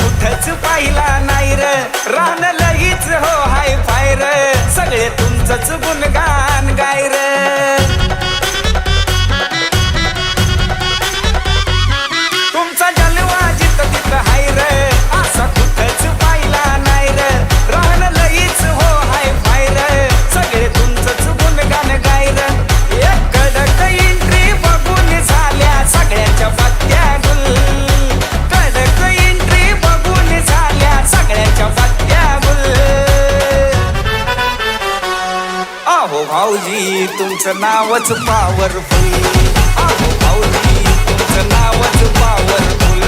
कुठंच पाहिला नाही रे. रान तुमचं नावच पावरफुल पाऊली तुमचं नावच पावरफुल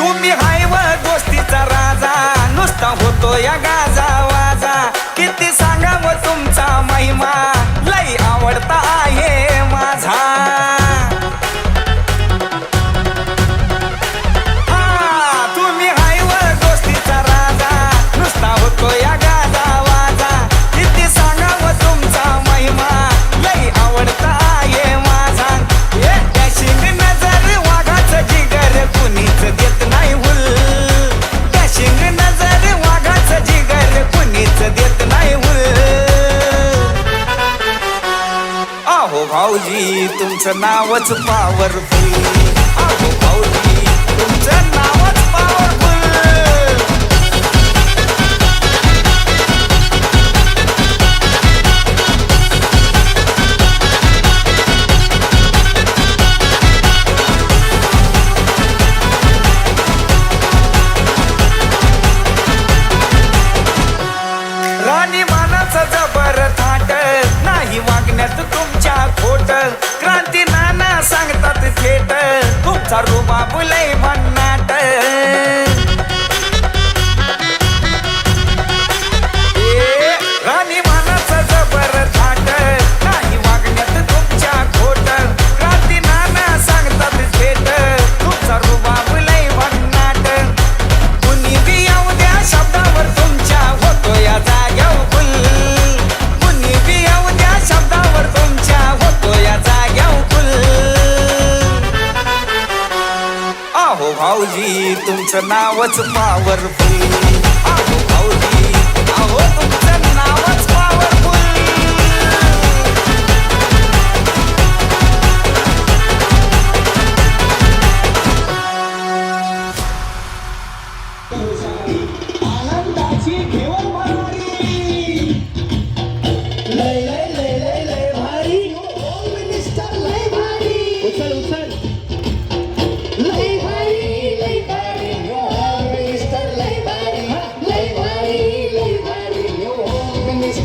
तुम्ही हायवर गोष्टीचा राजा नुसता होतो या गा तुमचं चुपावर पावरफुल సరుబాబులై भाऊजी तुमचं नावच पावरफुल तुमचं नावच